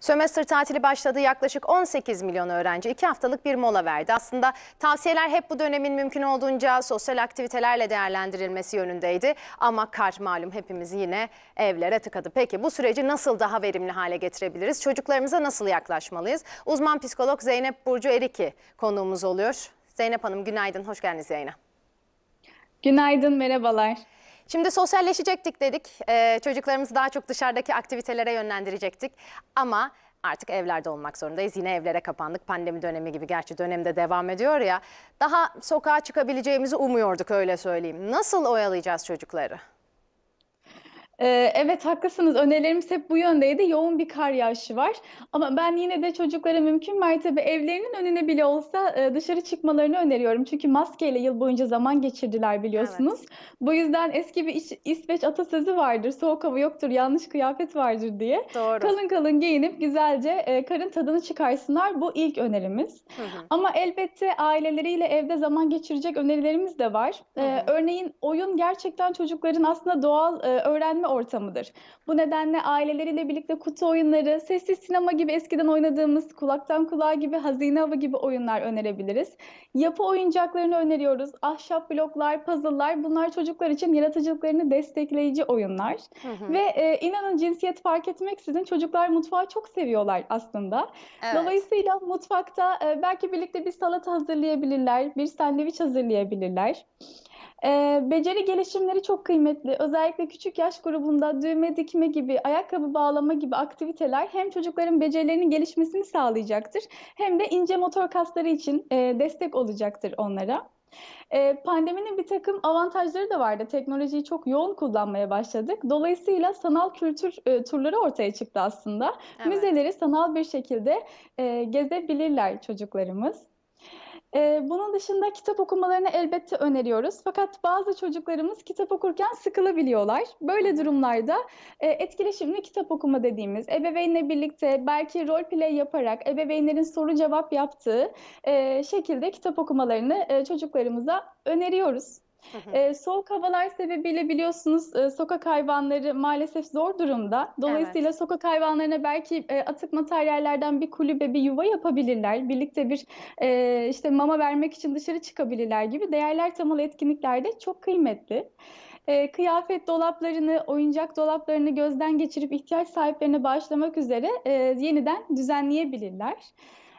Sömestr tatili başladı. Yaklaşık 18 milyon öğrenci 2 haftalık bir mola verdi. Aslında tavsiyeler hep bu dönemin mümkün olduğunca sosyal aktivitelerle değerlendirilmesi yönündeydi. Ama kar malum hepimizi yine evlere tıkadı. Peki bu süreci nasıl daha verimli hale getirebiliriz? Çocuklarımıza nasıl yaklaşmalıyız? Uzman psikolog Zeynep Burcu Eriki konuğumuz oluyor. Zeynep Hanım günaydın, hoş geldiniz yayına. Günaydın, merhabalar. Şimdi sosyalleşecektik dedik. Ee, çocuklarımızı daha çok dışarıdaki aktivitelere yönlendirecektik. Ama artık evlerde olmak zorundayız. Yine evlere kapandık. Pandemi dönemi gibi gerçi dönemde devam ediyor ya. Daha sokağa çıkabileceğimizi umuyorduk öyle söyleyeyim. Nasıl oyalayacağız çocukları? Ee, evet haklısınız. Önerilerimiz hep bu yöndeydi. Yoğun bir kar yağışı var. Ama ben yine de çocuklara mümkün mertebe evlerinin önüne bile olsa e, dışarı çıkmalarını öneriyorum. Çünkü maskeyle yıl boyunca zaman geçirdiler biliyorsunuz. Bu yüzden eski bir İs- İsveç atasözü vardır. Soğuk hava yoktur, yanlış kıyafet vardır diye. Doğru. Kalın kalın giyinip güzelce e, karın tadını çıkarsınlar. Bu ilk önerimiz. Hı hı. Ama elbette aileleriyle evde zaman geçirecek önerilerimiz de var. Hı Ee, hı. örneğin oyun gerçekten çocukların aslında doğal e, öğrenme ortamıdır. Bu nedenle aileleriyle birlikte kutu oyunları, sessiz sinema gibi eskiden oynadığımız kulaktan kulağa gibi, hazine avı gibi oyunlar önerebiliriz. Yapı oyuncaklarını öneriyoruz. Ahşap bloklar, puzzle'lar bunlar çocuklar için yaratıcılıklarını destekleyici oyunlar. Hı hı. Ve e, inanın cinsiyet fark etmeksizin çocuklar mutfağı çok seviyorlar aslında. Evet. Dolayısıyla mutfakta e, belki birlikte bir salata hazırlayabilirler, bir sandviç hazırlayabilirler. E, beceri gelişimleri çok kıymetli. Özellikle küçük yaş grubunda düğme dikme gibi, ayakkabı bağlama gibi aktiviteler hem çocukların becerilerinin gelişmesini sağlayacaktır, hem de ince motor kasları için e, destek olacaktır onlara. E, pandeminin bir takım avantajları da vardı. Teknolojiyi çok yoğun kullanmaya başladık. Dolayısıyla sanal kültür e, turları ortaya çıktı aslında. Evet. Müzeleri sanal bir şekilde e, gezebilirler çocuklarımız. E, bunun dışında kitap okumalarını elbette öneriyoruz. Fakat bazı çocuklarımız kitap okurken sıkılabiliyorlar. Böyle durumlarda e, etkileşimli kitap okuma dediğimiz, ebeveynle birlikte belki rol play yaparak ebeveynlerin soru cevap yaptığı e, şekilde kitap okumalarını e, çocuklarımıza öneriyoruz. E, soğuk havalar sebebiyle biliyorsunuz e, sokak hayvanları maalesef zor durumda. Dolayısıyla sokak hayvanlarına belki e, atık materyallerden bir kulübe, bir yuva yapabilirler. Birlikte bir e, işte mama vermek için dışarı çıkabilirler gibi değerler temalı etkinlikler de çok kıymetli. E, kıyafet dolaplarını, oyuncak dolaplarını gözden geçirip ihtiyaç sahiplerine bağışlamak üzere e, yeniden düzenleyebilirler.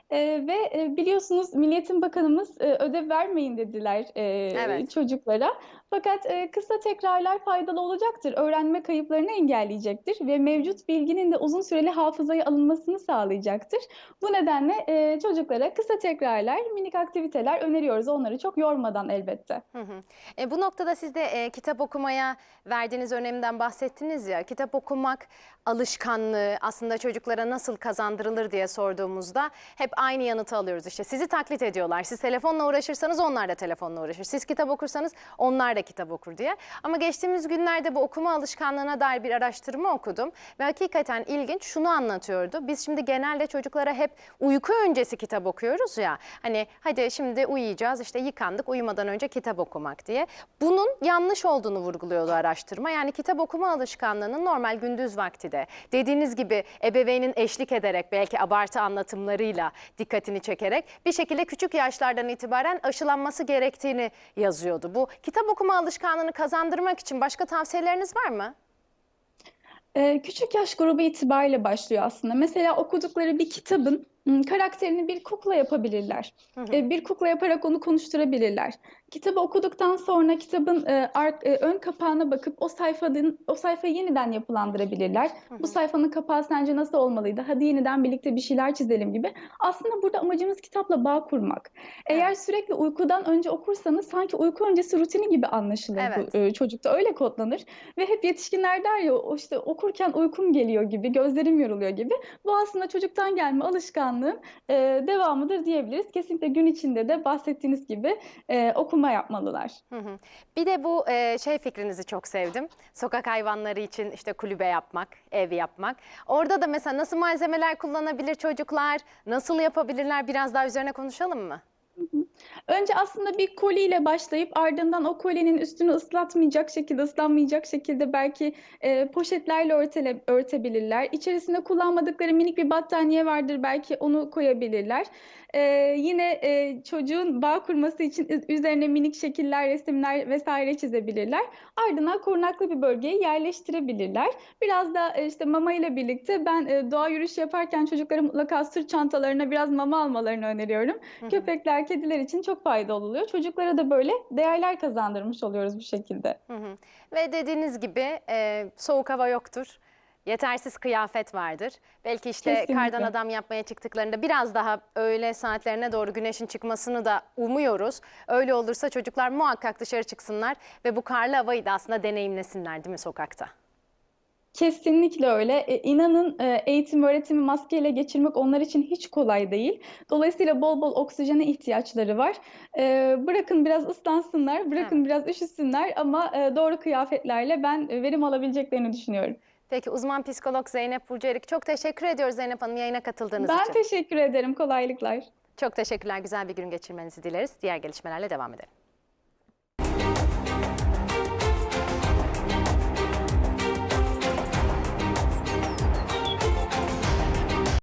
E, ve e, biliyorsunuz Milliyetin Bakanımız e, ödev vermeyin dediler e, Evet. çocuklara. Fakat e, kısa tekrarlar faydalı olacaktır. Öğrenme kayıplarını engelleyecektir ve mevcut bilginin de uzun süreli hafızaya alınmasını sağlayacaktır. Bu nedenle e, çocuklara kısa tekrarlar, minik aktiviteler öneriyoruz. Onları çok yormadan elbette. Hı hı. E, bu noktada siz de e, kitap okumaya verdiğiniz önemden bahsettiniz ya. Kitap okumak alışkanlığı aslında çocuklara nasıl kazandırılır diye sorduğumuzda hep aynı yanıtı alıyoruz. İşte sizi taklit ediyorlar. Siz telefonla uğraşırsanız onlar da telefonla uğraşır. Siz kitap okursanız onlar kitap okur diye. Ama geçtiğimiz günlerde bu okuma alışkanlığına dair bir araştırma okudum ve hakikaten ilginç şunu anlatıyordu. Biz şimdi genelde çocuklara hep uyku öncesi kitap okuyoruz ya. Hani hadi şimdi uyuyacağız işte yıkandık uyumadan önce kitap okumak diye. Bunun yanlış olduğunu vurguluyordu araştırma. Yani kitap okuma alışkanlığının normal gündüz vakti de dediğiniz gibi ebeveynin eşlik ederek belki abartı anlatımlarıyla dikkatini çekerek bir şekilde küçük yaşlardan itibaren aşılanması gerektiğini yazıyordu. Bu kitap okuma alışkanlığını kazandırmak için başka tavsiyeleriniz var mı? Ee, küçük yaş grubu itibariyle başlıyor aslında. Mesela okudukları bir kitabın karakterini bir kukla yapabilirler. Ee, bir kukla yaparak onu konuşturabilirler. Kitabı okuduktan sonra kitabın e, e, ön kapağına bakıp o sayfanın o sayfayı yeniden yapılandırabilirler. Bu sayfanın kapağı sence nasıl olmalıydı? Hadi yeniden birlikte bir şeyler çizelim gibi. Aslında burada amacımız kitapla bağ kurmak. Eğer sürekli uykudan önce okursanız sanki uyku öncesi rutini gibi anlaşılır Evet. bu e, çocukta öyle kodlanır ve hep yetişkinler der ya işte okurken uykum geliyor gibi, gözlerim yoruluyor gibi. Bu aslında çocuktan gelme alışkanlığın e, devamıdır diyebiliriz. Kesinlikle gün içinde de bahsettiğiniz gibi e, okuma yapmalılar. Hı hı. Bir de bu e, şey fikrinizi çok sevdim. Sokak hayvanları için işte kulübe yapmak, ev yapmak. Orada da mesela nasıl malzemeler kullanabilir çocuklar, nasıl yapabilirler biraz daha üzerine konuşalım mı? Önce aslında bir koliyle başlayıp ardından o kolinin üstünü ıslatmayacak şekilde, ıslanmayacak şekilde belki e, poşetlerle örtele, örtebilirler. İçerisinde kullanmadıkları minik bir battaniye vardır, belki onu koyabilirler. E, yine e, çocuğun bağ kurması için üz- üzerine minik şekiller, resimler vesaire çizebilirler. Ardından korunaklı bir bölgeye yerleştirebilirler. Biraz da e, işte mama ile birlikte ben e, doğa yürüyüşü yaparken çocuklara mutlaka sırt çantalarına biraz mama almalarını öneriyorum. Köpekler, kediler için çok faydalı oluyor. Çocuklara da böyle değerler kazandırmış oluyoruz bu şekilde. Hı hı. Ve dediğiniz gibi e, soğuk hava yoktur. Yetersiz kıyafet vardır. Belki işte Kesinlikle. kardan adam yapmaya çıktıklarında biraz daha öğle saatlerine doğru güneşin çıkmasını da umuyoruz. Öyle olursa çocuklar muhakkak dışarı çıksınlar ve bu karlı havayı da aslında deneyimlesinler değil mi sokakta? Kesinlikle öyle. E, inanın e, eğitim öğretimi maskeyle geçirmek onlar için hiç kolay değil. Dolayısıyla bol bol oksijene ihtiyaçları var. E, bırakın biraz ıslansınlar, bırakın biraz üşüsünler ama e, doğru kıyafetlerle ben e, verim alabileceklerini düşünüyorum. Peki uzman psikolog Zeynep Burcu Erik çok teşekkür ediyoruz Zeynep Hanım yayına katıldığınız Ben için. teşekkür ederim. Kolaylıklar. Çok teşekkürler. Güzel bir gün geçirmenizi dileriz. Diğer gelişmelerle devam edelim.